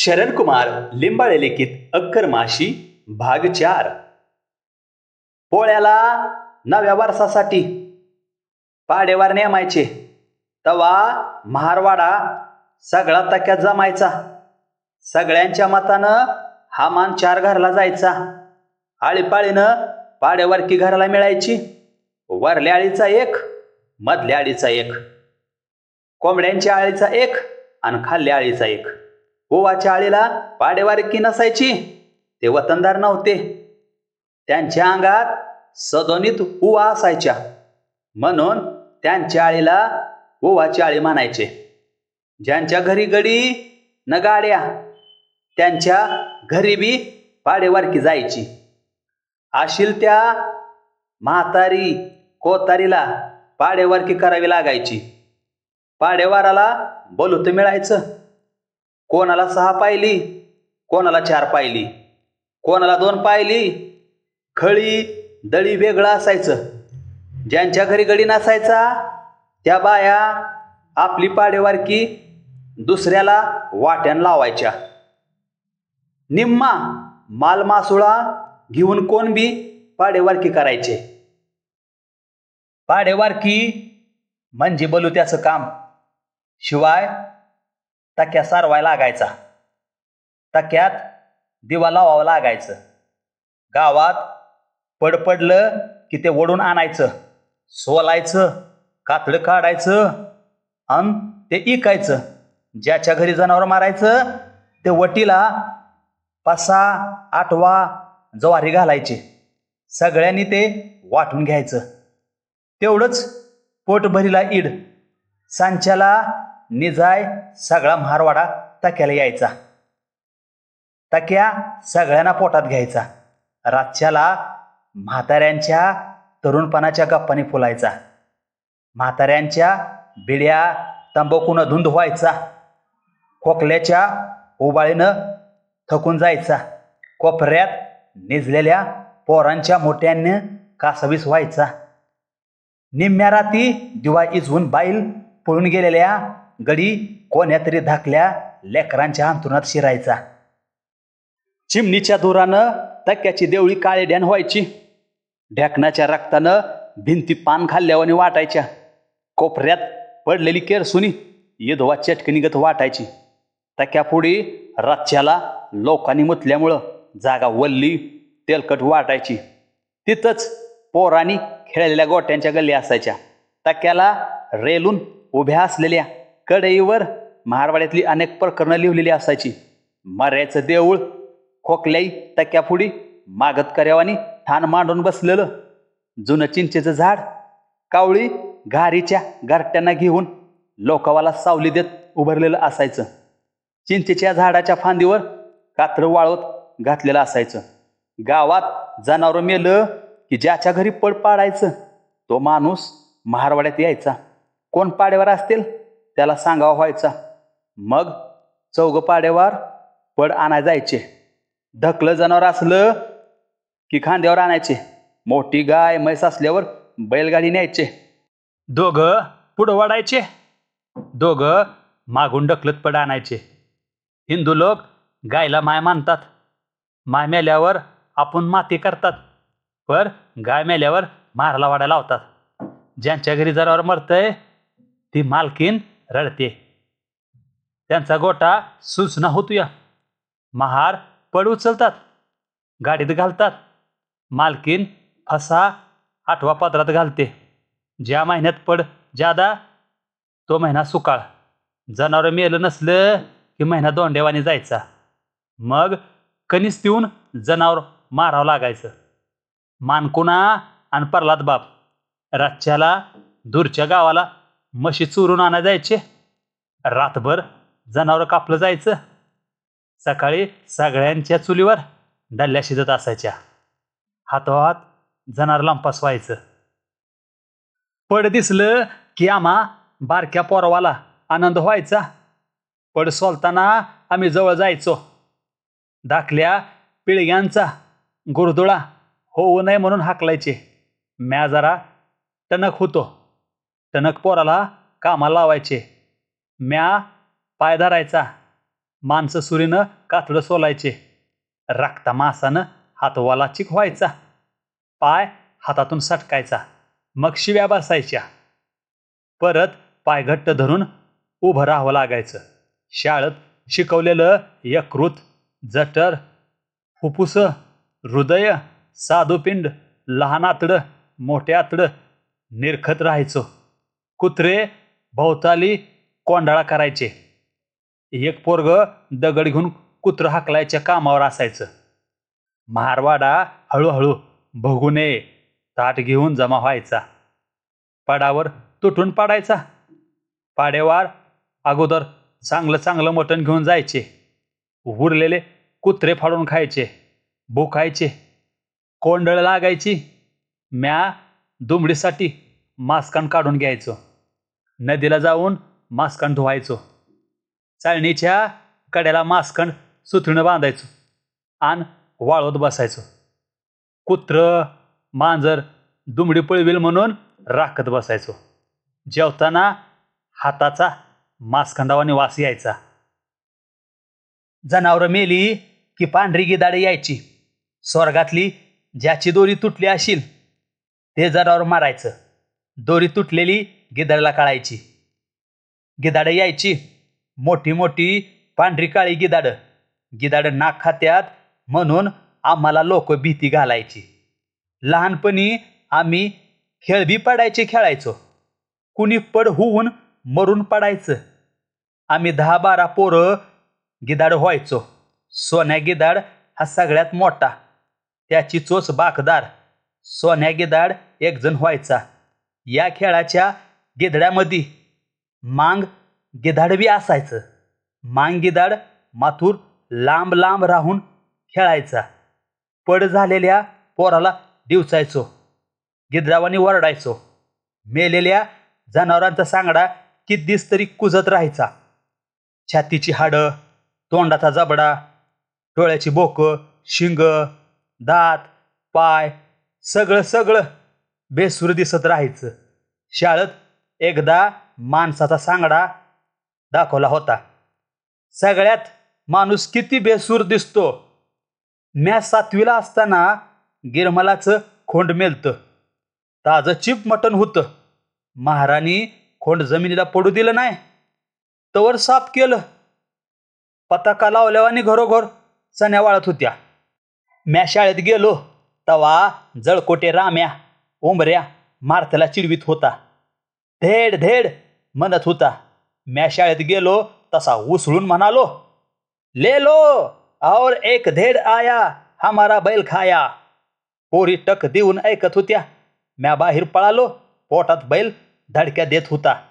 शरण कुमार लिंबाळे लिखित अक्कर माशी भाग चार. पोळ्याला नव्या वर्षासाठी पाडेवार नेमायचे. तवा महारवाडा सगळा तक्यात जमायचा. सगळ्यांच्या मतानं हा मान चार घरला जायचा. आळीपाळीनं पाडेवारकी घराला मिळायची. वरल्या आळीचा एक मधल्या आळीचा एक. कोंबड्यांच्या आळीचा एक आणि खाल्ल्या आळीचा एक. ओवाच्या आळीला पाडेवारकी नसायची? ते वतनदार नव्हते. त्यांच्या अंगात सदोनित उवा असायच्या. म्हणून त्यांच्या आळीला ओवाची आळी म्हणायचे. ज्यांच्या घरी गडी न गाड्या त्यांच्या घरी बी पाडेवारकी जायची. आशील त्या म्हातारी कोतारीला पाडेवारकी करावी लागायची. पाडेवाराला बोलूत मिळायचं. कोणाला सहा पायली कोणाला चार पायली कोणाला दोन पायली खळी दळी वेगळं असायचं. ज्यांच्या घरी गडी नसायचा त्या बाया आपली पाडेवारकी दुसऱ्याला वाट्यान लावायच्या. निम्मा मालमासुळा घेऊन कोण बी पाडेवारकी करायचे? पाडेवारकी म्हणजे बोलू त्याचं काम. शिवाय तक्या सारवायला लागायचा. तक्यात दिवा लावावं लागायचं. गावात पडपडलं की ते ओढून आणायचं. सोलायचं कातडं काढायचं आणि ते इकायचं. ज्याच्या घरी जनावर मारायचं ते वटीला पासा आठवा जवारी घालायचे. सगळ्यांनी ते वाटून घ्यायचं. तेवढंच पोटभरीला ईड. सांच्याला निजाय सगळा महारवाडा तक्याला यायचा. तक्या सगळ्यांना पोटात घ्यायचा. रातच्याला म्हाताऱ्यांच्या तरुणपणाच्या गप्पाने फुलायचा. म्हाताऱ्यांच्या बिड्या तंबाखून धुंद व्हायचा. खोकल्याच्या उबाळीनं थकून जायचा. कोपऱ्यात निजलेल्या पोरांच्या मोठ्यानं कासवीस व्हायचा. निम्म्या राती दिवा इजवून बाईल पळून गेलेल्या गडी कोण्या तरी धाकल्या लेकरांच्या अंतरुणात शिरायचा. चिमणीच्या धुरानं तक्याची देवळी काळे डॅन व्हायची. ढॅकणाच्या रक्तानं भिंती पान खाल्ल्यावाने वाटायच्या. कोपऱ्यात पडलेली केरसुनी येधवा चटकणीगत वाटायची. तक्यापुढी रातच्याला लोकांनी मुतल्यामुळं जागा वल्ली तेलकट वाटायची. तिथंच पोरांनी खेळलेल्या गोट्यांच्या गल्ली असायच्या. तक्याला रेलून उभ्या असलेल्या कढईवर महारवाड्यातली अनेक प्रकरणं लिहिलेली असायची. मर्याचं देऊळ खोकल्याई तक्यापुढी मागत कर्यावानी ठाण मांडून बसलेलं. जुनं चिंचेचं झाड कावळी घारीच्या घरट्यांना घेऊन लोकावाला सावली देत उभारलेलं असायचं. चिंचेच्या झाडाच्या फांदीवर कात्र वाळवत घातलेलं असायचं. गावात जनावरं मेलं की ज्याच्या घरी पड पाडायचं तो माणूस महारवाड्यात यायचा. कोण पाड्यावर असतील? त्याला सांगावा व्हायचा. मग चौघ पाडेवार पड आणाय जायचे. ढकलं जनावर असलं की खांद्यावर आणायचे. मोठी गाय म्हैस असल्यावर बैलगाडी न्यायचे. दोघं पुढं वाढायचे. दोघं मागून ढकलत पड आणायचे. हिंदू लोक गायला माय मानतात. माय मेल्यावर आपण माती करतात. पर गाय मेल्यावर मारला वाड्या लावतात. ज्यांच्या घरी जनावर मरतंय ती मालकीन रडते. त्यांचा गोटा सूचना होतोया. महार पड उचलतात. गाडीत घालतात. मालकीन फसा आठवा पदरात घालते. ज्या महिन्यात पड जादा तो महिना सुकाळ. जनावर मेलं नसलं की महिना दोंडेवानी जायचा. मग कणीस पिऊन जनावर मारावं लागायचं. मानकुणा आणि प्रल्हाद बाप रातच्याला दूरच्या गावाला म्हशी चोरून आणा जायचे. रातभर जनावर कापलं जायचं. सकाळी सगळ्यांच्या चुलीवर डल्ल्या शिजत असायच्या. हातोहात जनावर लंपास व्हायचं. पड दिसलं की आम्हा बारक्या पोरवाला आनंद व्हायचा. पड सोलताना आम्ही जवळ जायचो. धाकल्या पिळग्यांचा गुरदुळा होऊ नये म्हणून हाकलायचे. म्या जरा टणक होतो. टणक पोराला कामाला लावायचे. म्या पाय धरायचा. माणसं सुरीनं कातडं सोलायचे. राखता मासानं हातवाला चिक व्हायचा पाय हातातून सटकायचा. मग शिव्या बसायच्या. परत पाय घट्ट धरून उभं राहावं लागायचं. शाळेत शिकवलेलं यकृत जटर फुफ्फुस हृदय साधुपिंड लहान आतडं मोठे आतडं निरखत राहायचो. कुत्रे भोवताली कोंडाळा करायचे. एक पोरग दगड घेऊन कुत्रं हाकलायच्या कामावर असायचं. मारवाडा हळूहळू भगू नये ताट घेऊन जमा व्हायचा. पाडावर तुटून पाडायचा. पाडेवार अगोदर चांगलं चांगलं मटण घेऊन जायचे. उरलेले कुत्रे फाडून खायचे भुकायचे. कोंडळ लागायची. म्या दुमडीसाठी मास्कान काढून घ्यायचो. नदीला जाऊन मास्कण धुवायचो. चाळणीच्या कड्याला मास्कण सुथणं बांधायचो आणि वाळवत बसायचो. कुत्र मांजर दुमडी पळविल म्हणून राखत बसायचो. जेवताना हाताचा मासखंडावाने वास यायचा. जनावरं मेली की पांढरी गिदाडे यायची. स्वर्गातली ज्याची दोरी तुटली असेल ते जनावर मारायचं. दोरी तुटलेली गिदाडला काढायची. गिधाडं यायची. मोठी मोठी पांढरी काळी गिदाडं. गिधाडं नाक खात्यात म्हणून आम्हाला लोक भीती घालायची. लहानपणी आम्ही खेळबी पडायचे खेळायचो. कुणी पड होऊन मरून पडायचं. आम्ही दहा बारा पोरं गिधाड व्हायचो. सोन्या गिदाड हा सगळ्यात मोठा. त्याची चोच बाकदार. सोन्या गिदाड एकजण व्हायचा. या खेळाच्या गिधड्यामध्ये मांग गिधाड असायचं. मांग गिधाड माथूर लांब लांब राहून खेळायचा. पड झालेल्या पोराला दिवसायचो. गिद्रावानी वरडायचो. मेलेल्या जनावरांचा सांगडा कितीस तरी कुजत राहायचा. छातीची हाडं तोंडाचा जबडा डोळ्याची बोकं शिंग दात पाय सगळं सगळं बेसूर दिसत राहायचं. शाळेत एकदा माणसाचा सांगडा दाखवला होता. सगळ्यात माणूस किती बेसूर दिसतो? म्या सातवीला असताना गिरमलाचं खोंड मेलतं. ताजं चिप मटण होतं. महाराणी खोंड जमिनीला पडू दिलं नाही. तवर साफ केलं. पताका लावल्यावानी घरोघर चण्या वाळत होत्या. म्या शाळेत गेलो तवा जळकोटे राम्या उंबऱ्या मारथला चिडवीत होता. धेड धेड म्हणत होता. म्या शाळेत गेलो तसा उसळून म्हणालो ले लो और एक धेड आया हमारा बैल खाया. पोरी टक देऊन ऐकत होत्या. म्या बाहेर पळालो पोटात बैल धडक्या देत होता.